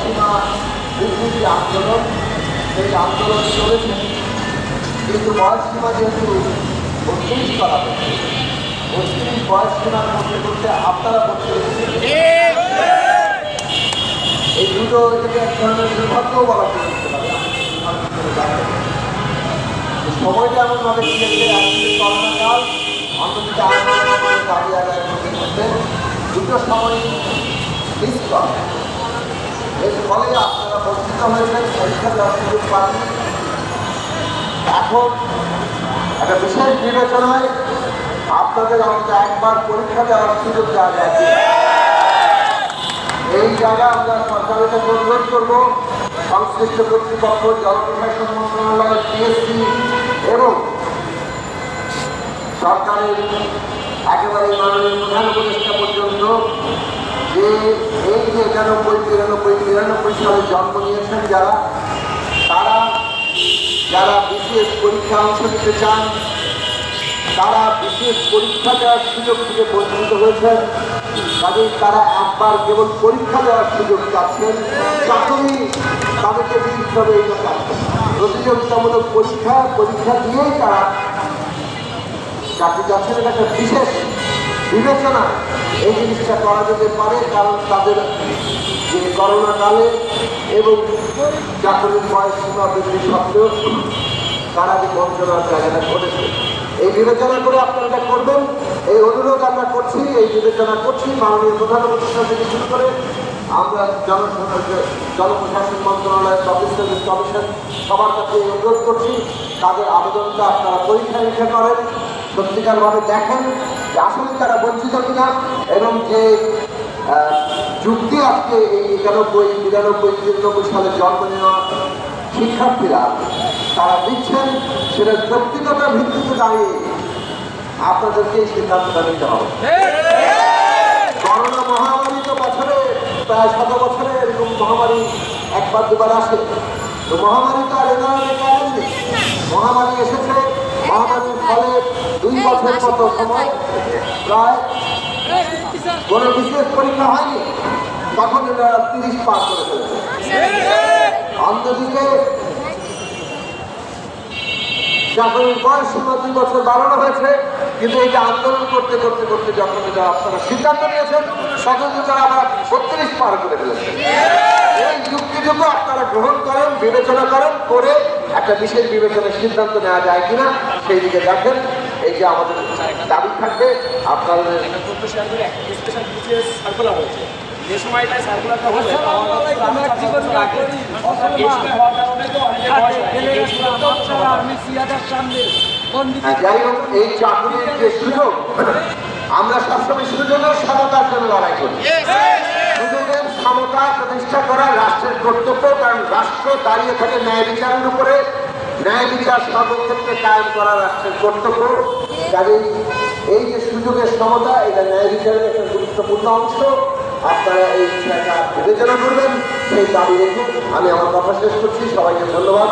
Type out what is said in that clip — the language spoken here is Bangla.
সীমা বৃদ্ধির আন্দোলন সেই আন্দোলন চলেছে কিন্তু বয়স সীমা যেহেতু বত্রিশ করা হয়েছে বত্রিশ বয়স সীমার মধ্যে করতে আপনারা করতে এই দুটো এটাকে এক ধরনের দুর্ভাগ্যও বলা যেতে পারে। সময়টা এমনভাবে দিয়েছে একদিকে করোনাকাল আন্দোলনের দাবি আদায়ের মধ্যে দুটো সময় মিস এর ফলে আপনারা বঞ্চিত হয়েছেন, পরীক্ষা দেওয়ার সুযোগ পাননি। এখন একটা বিশেষ বিবেচনায় আপনাদের আমাদের একবার পরীক্ষা দেওয়ার সুযোগ দেওয়া যায় এই জায়গায় আমরা সরকারের কাছে অনুরোধ করব, সংশ্লিষ্ট কর্তৃপক্ষ জনপ্রশাসন মন্ত্রণালয় পিএসসি এবং সরকারের একেবারে মাননীয় প্রধান উপদেষ্টা পর্যন্ত যে এই যে একানব্বই, তিরানব্বই তিরানব্বই সালে জন্ম নিয়েছেন যারা, তারা, যারা বিশেষ পরীক্ষা অংশ নিতে চান তারা বিশেষ পরীক্ষা দেওয়ার সুযোগ থেকে বঞ্চিত হয়েছেন কাজেই তারা একবার কেবল পরীক্ষা দেওয়ার সুযোগ চাচ্ছেন। চাকরি তাদেরকে দিতে হবে এই কথা। প্রতিযোগিতামূলক পরীক্ষা পরীক্ষা দিয়েই তারা চাকরি চাচ্ছেন একটা বিশেষ বিবেচনা এই জিনিসটা করা যেতে পারে, কারণ তাদের যে করোনাকালে এবং চাকরির বয়স সীমা বৃদ্ধি সত্ত্বেও তারা যে বঞ্চনার জায়গাটা ঘটেছে? এই বিবেচনা করে আপনারা করবেন। এই অনুরোধ আমরা করছি, এই বিবেচনা করছি। মাননীয় প্রধান উপদেষ্টা থেকে শুরু করে আমরা জনপ্রশাসন মন্ত্রণালয়ের অফিসার কমিশন সবার কাছে অনুরোধ করছি। তাদের আবেদনটা আপনারা পরীক্ষা নিরীক্ষা করেন, সত্যিকারভাবে দেখেন যে আসলে তারা বঞ্চিত কিনা এবং যে যুক্তি আজকে এই একানব্বই, বিরানব্বই, তিরানব্বই সালে জন্ম নেওয়া শিক্ষার্থীরা তারা দিচ্ছেন সেটা ব্যক্তিগতার ভিত্তিতে দাঁড়িয়ে আপনাদেরকে সিদ্ধান্তটা নিতে হবে। করোনা মহামারী তো বছরে, প্রায় শত বছরে এরকম মহামারী একবার দুবার আসে। তো মহামারী তো আর এ কারণ নেই। মহামারী এসেছে, মহামারীর ফলে দুই বছর মতো সময় প্রায় কোনো বিশেষ পরীক্ষা হয়নি। তখন এরা তিরিশ পার করে ফেলেছে। কিন্তু এই আন্দোলন করতে করতে করতে সিদ্ধান্ত নিয়েছেন, তখন কিন্তু আবার বত্রিশ আপনারা গ্রহণ করেন, বিবেচনা করেন, করে একটা বিশেষ বিবেচনার সিদ্ধান্ত নেওয়া যায় কিনা, সেই দিকে দেখেন। এই যে আমাদের দাবি থাকবে, আপনাদের যে সময়টায় সার্কুলারটা যাই হোক এই চাকরির যে সুযোগ আমরা সবসময় সুযোগের সমতার জন্য লড়াই করি। সুযোগের সমতা প্রতিষ্ঠা করা রাষ্ট্রের কর্তব্য কারণ রাষ্ট্র দাঁড়িয়ে থাকে ন্যায় বিচারের উপরে। ন্যায় বিচার সর্বক্ষেত্রে কায়েম করা রাষ্ট্রের কর্তব্য। কাজেই এই যে সুযোগের সমতা এটা ন্যায় বিচারের একটা গুরুত্বপূর্ণ অংশ। আপনারা এই বিষয়টা বিবেচনা করবেন সেই দাবি রেখে আমি আমার কথা শেষ করছি। সবাইকে ধন্যবাদ।